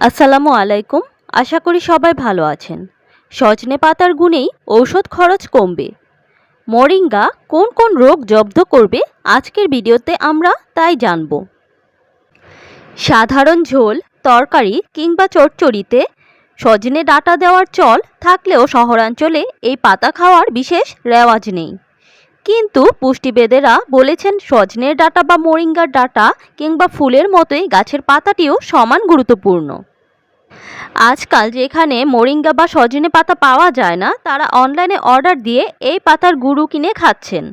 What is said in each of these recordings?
আসসালামু আলাইকুম। আশা করি সবাই ভালো আছেন। সজনে পাতার গুণেই ঔষধ খরচ কমবে। মোরিঙ্গা কোন কোন রোগ জব্দ করবে আজকের ভিডিওতে আমরা তাই জানব। সাধারণ ঝোল, তরকারি কিংবা চচ্চড়িতে সজনে ডাটা দেওয়ার চল থাকলেও শহরাঞ্চলে এই পাতা খাওয়ার বিশেষ রেওয়াজ নেই। কিন্তু পুষ্টিবেদেরা বলেছেন সজনের ডাটা বা মোরিঙ্গার ডাঁটা কিংবা ফুলের মতোই গাছের পাতাটিও সমান গুরুত্বপূর্ণ। আজকাল যেখানে মোরিঙ্গা বা সজনে পাতা পাওয়া যায় না, তারা অনলাইনে অর্ডার দিয়ে এই পাতার গুঁড়ো কিনে খাচ্ছেন।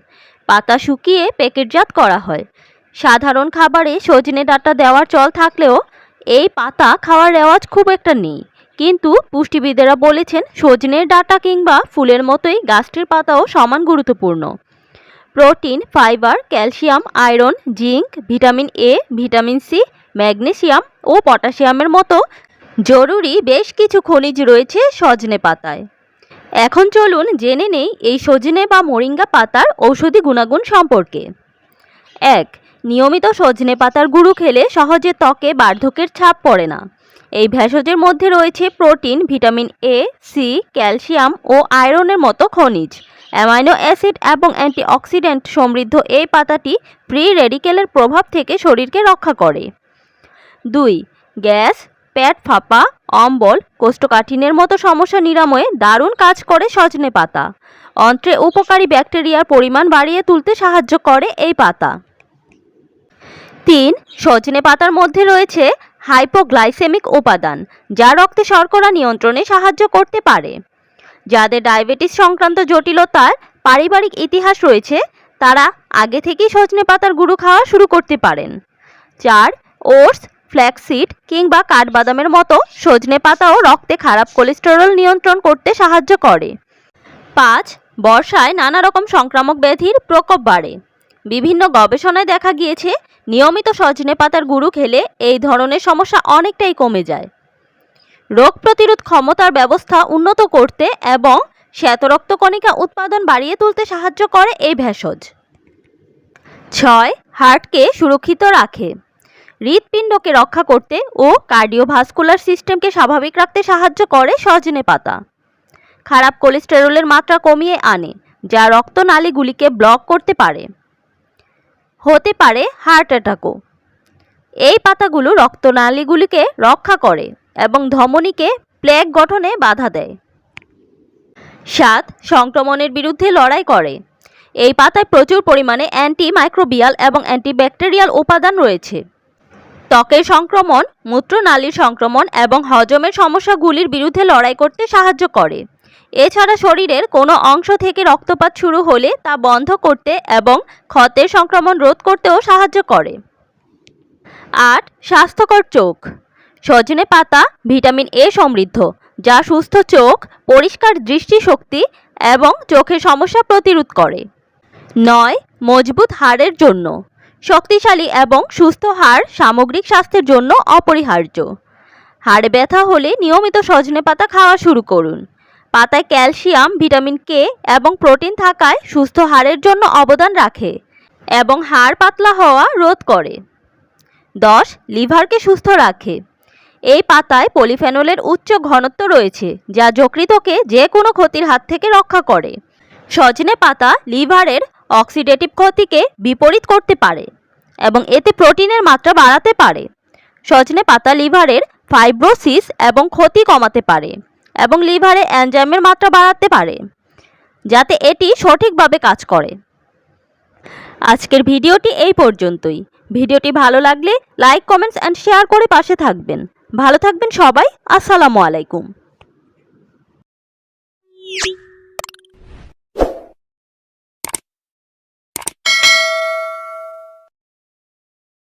পাতা শুকিয়ে প্যাকেটজাত করা হয়। সাধারণ খাবারে সজনে ডাঁটা দেওয়ার চল থাকলেও এই পাতা খাওয়ার রেওয়াজ খুব একটা নেই। কিন্তু পুষ্টিবিদেরা বলেছেন, সজনের ডাঁটা কিংবা ফুলের মতোই গাছটির পাতাও সমান গুরুত্বপূর্ণ। Protein, fibre, calcium, iron, zinc, vitamin A, vitamin C, magnesium ও পটাশিয়ামের মতো জরুরি বেশ কিছু খনিজ রয়েছে সজনে পাতায়। এখন চলুন জেনে নেই এই সজনে বা মোরিঙ্গা পাতার ঔষধি গুণাগুণ সম্পর্কে। এক, নিয়মিত সজনে পাতার গুঁড়ো খেলে সহজে ত্বকে বার্ধক্যের ছাপ পড়ে না। এই ভেষজের মধ্যে রয়েছে protein, vitamin A, C, calcium ও আয়রনের মতো খনিজ। অ্যামাইনো অ্যাসিড এবং অ্যান্টিঅক্সিডেন্ট সমৃদ্ধ এই পাতাটি ফ্রি রেডিকেলের প্রভাব থেকে শরীরকে রক্ষা করে। দুই, গ্যাস পেট, ফাঁপা, অম্বল, কোষ্ঠকাঠিন্যের মতো সমস্যা নিরাময়ে দারুণ কাজ করে সজনে পাতা। অন্ত্রে উপকারী ব্যাকটেরিয়ার পরিমাণ বাড়িয়ে তুলতে সাহায্য করে এই পাতা। তিন, সজনে পাতার মধ্যে রয়েছে হাইপোগ্লাইসেমিক উপাদান, যা রক্তে শর্করা নিয়ন্ত্রণে সাহায্য করতে পারে। যাদের ডায়াবেটিস সংক্রান্ত জটিলতার পারিবারিক ইতিহাস রয়েছে, তারা আগে থেকেই সজনে পাতার গুঁড়ো খাওয়া শুরু করতে পারেন। চার, ওটস ফ্ল্যাক্সিড কিংবা কাঠবাদামের মতো সজনে পাতাও রক্তে খারাপ কোলেস্টেরল নিয়ন্ত্রণ করতে সাহায্য করে। পাঁচ, বর্ষায় নানা রকম সংক্রামক ব্যাধির প্রকোপ বাড়ে। বিভিন্ন গবেষণায় দেখা গিয়েছে, নিয়মিত সজনে পাতার গুঁড়ো খেলে এই ধরনের সমস্যা অনেকটাই কমে যায়। রোগ প্রতিরোধ ক্ষমতার ব্যবস্থা উন্নত করতে এবং শ্বেতরক্তকণিকা উৎপাদন বাড়িয়ে তুলতে সাহায্য করে এই ভেষজ। ছয়, হার্টকে সুরক্ষিত রাখে। হৃৎপিণ্ডকে রক্ষা করতে ও কার্ডিওভাস্কুলার সিস্টেমকে স্বাভাবিক রাখতে সাহায্য করে সজনে পাতা। খারাপ কোলেস্টেরলের মাত্রা কমিয়ে আনে, যা রক্তনালীগুলিকে ব্লক করতে পারে। হতে পারে হার্ট অ্যাটাকও। এই পাতাগুলো রক্তনালীগুলিকে রক্ষা করে এবং ধমনীকে প্লেগ গঠনে বাধা দেয়। সাত, সংক্রমণের বিরুদ্ধে লড়াই করে। এই পাতায় প্রচুর পরিমাণে অ্যান্টি মাইক্রোবিয়াল এবং অ্যান্টিব্যাকটেরিয়াল উপাদান রয়েছে। ত্বকের সংক্রমণ, মূত্রনালীর সংক্রমণ এবং হজমের সমস্যাগুলির বিরুদ্ধে লড়াই করতে সাহায্য করে। এছাড়া শরীরের কোনো অংশ থেকে রক্তপাত শুরু হলে তা বন্ধ করতে এবং ক্ষতের সংক্রমণ রোধ করতেও সাহায্য করে। আট, স্বাস্থ্যকর চোখ। সজনে পাতা, ভিটামিন এ সমৃদ্ধ, যা সুস্থ চোখ, পরিষ্কার দৃষ্টিশক্তি এবং চোখের সমস্যা প্রতিরোধ করে। নয়, মজবুত হাড়ের জন্য। শক্তিশালী এবং সুস্থ হাড় সামগ্রিক স্বাস্থ্যের জন্য অপরিহার্য। হাড়ে ব্যথা হলে নিয়মিত সজনে পাতা খাওয়া শুরু করুন। পাতায় ক্যালসিয়াম, ভিটামিন কে এবং প্রোটিন থাকায় সুস্থ হাড়ের জন্য অবদান রাখে এবং হাড় পাতলা হওয়া রোধ করে। দশ, লিভারকে সুস্থ রাখে। এই পাতায় পলিফেনলের উচ্চ ঘনত্ব রয়েছে, যা যকৃতকে যে কোনো ক্ষতির হাত থেকে রক্ষা করে। সজনে পাতা লিভারের অক্সিডেটিভ ক্ষতিকে বিপরীত করতে পারে এবং এতে প্রোটিনের মাত্রা বাড়াতে পারে। সজনে পাতা লিভারের ফাইব্রোসিস এবং ক্ষতি কমাতে পারে এবং লিভারে অ্যানজাইমের মাত্রা বাড়াতে পারে, যাতে এটি সঠিকভাবে কাজ করে। আজকের ভিডিওটি এই পর্যন্তই। ভিডিওটি ভালো লাগলে লাইক, কমেন্টস অ্যান্ড শেয়ার করে পাশে থাকবেন। ভালো থাকবেন সবাই। আসসালামু আলাইকুম।